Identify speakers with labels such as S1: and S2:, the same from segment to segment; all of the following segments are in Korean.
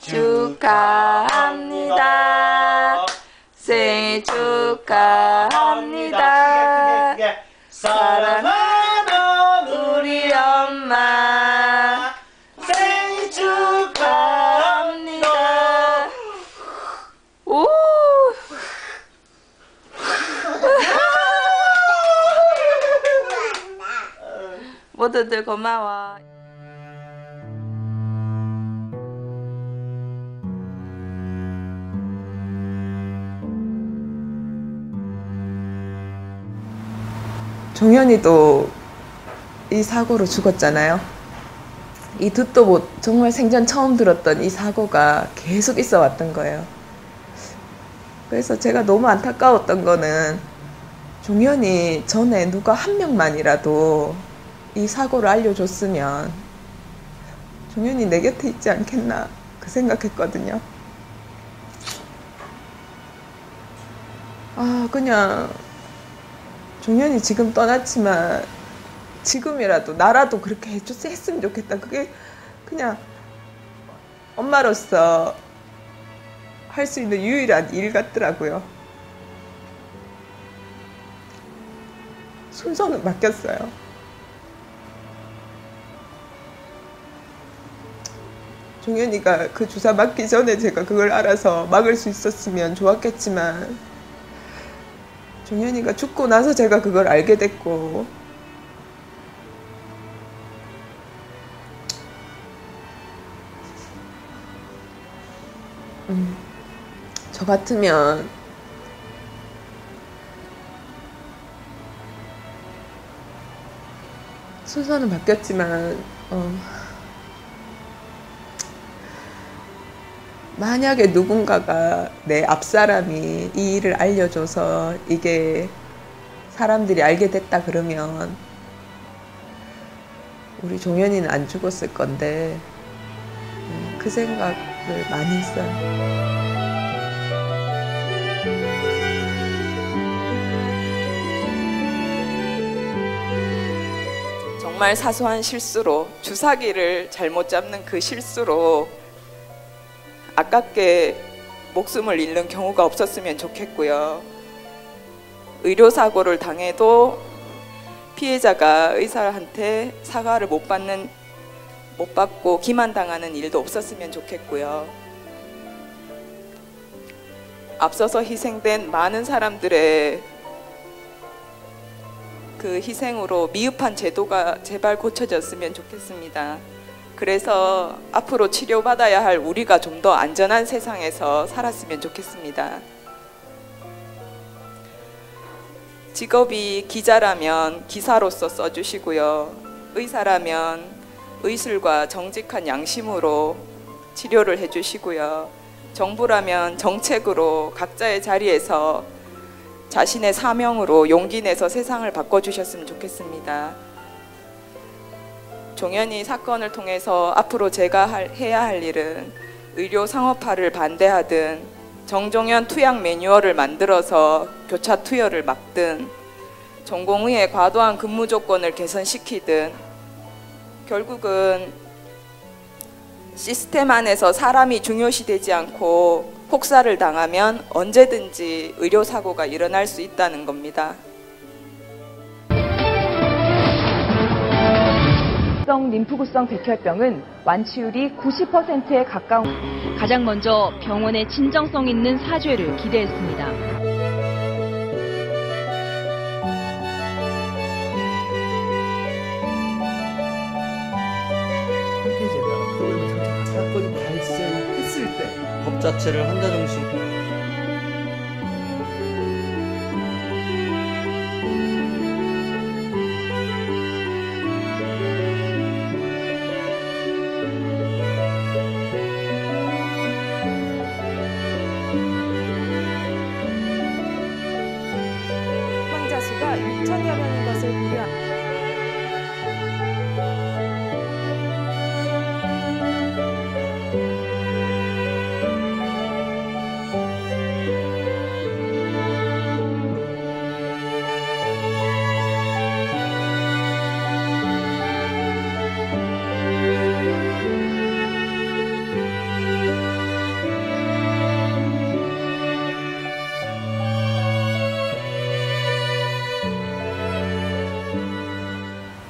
S1: 축하합니다. 생일 축하합니다. 사랑하는 우리 엄마 생일 축하합니다. 오! 모두들 고마워.
S2: 종현이도 이 사고로 죽었잖아요. 이 듣도 못 정말 생전 처음 들었던 이 사고가 계속 있어 왔던 거예요. 그래서 제가 너무 안타까웠던 거는 종현이 전에 누가 한 명만이라도 이 사고를 알려줬으면 종현이 내 곁에 있지 않겠나 그 생각했거든요. 아 그냥 종현이 지금 떠났지만 지금이라도 나라도 그렇게 해줬 했으면 좋겠다. 그게 그냥 엄마로서 할 수 있는 유일한 일 같더라고요. 순서는 맡겼어요. 종현이가 그 주사 맞기 전에 제가 그걸 알아서 막을 수 있었으면 좋았겠지만 종현이가 죽고 나서 제가 그걸 알게 됐고. 음, 저 같으면 순서는 바뀌었지만 어, 만약에 누군가가 내 앞사람이 이 일을 알려줘서 이게 사람들이 알게 됐다 그러면 우리 종현이는 안 죽었을 건데 음, 그 생각을 많이 했어요.
S1: 정말 사소한 실수로 주사기를 잘못 잡는 그 실수로 아깝게 목숨을 잃는 경우가 없었으면 좋겠고요. 의료 사고를 당해도 피해자가 의사한테 사과를 못 받는 못 받고 기만당하는 일도 없었으면 좋겠고요. 앞서서 희생된 많은 사람들의 그 희생으로 미흡한 제도가 제발 고쳐졌으면 좋겠습니다. 그래서 앞으로 치료받아야 할 우리가 좀 더 안전한 세상에서 살았으면 좋겠습니다. 직업이 기자라면 기사로서 써주시고요. 의사라면 의술과 정직한 양심으로 치료를 해주시고요. 정부라면 정책으로 각자의 자리에서 자신의 사명으로 용기 내서 세상을 바꿔주셨으면 좋겠습니다. 종현이 사건을 통해서 앞으로 제가 할, 해야 할 일은 의료 상업화를 반대하든 정종현 투약 매뉴얼을 만들어서 교차 투여를 막든 전공의의 과도한 근무 조건을 개선시키든 결국은 시스템 안에서 사람이 중요시되지 않고 혹사를 당하면 언제든지 의료 사고가 일어날 수 있다는 겁니다.
S3: 성 림프구성 백혈병은 완치율이 90%에 가까운
S4: 가장 먼저 병원의 진정성 있는 사죄를 기대했습니다.
S5: 사건이 발생했을 때
S6: 법 자체를 환자 중심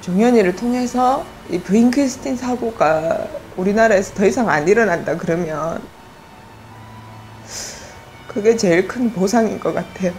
S2: 공연이를 통해서 이 브잉크스틴 사고가 우리나라에서 더 이상 안 일어난다 그러면 그게 제일 큰 보상인 것 같아요.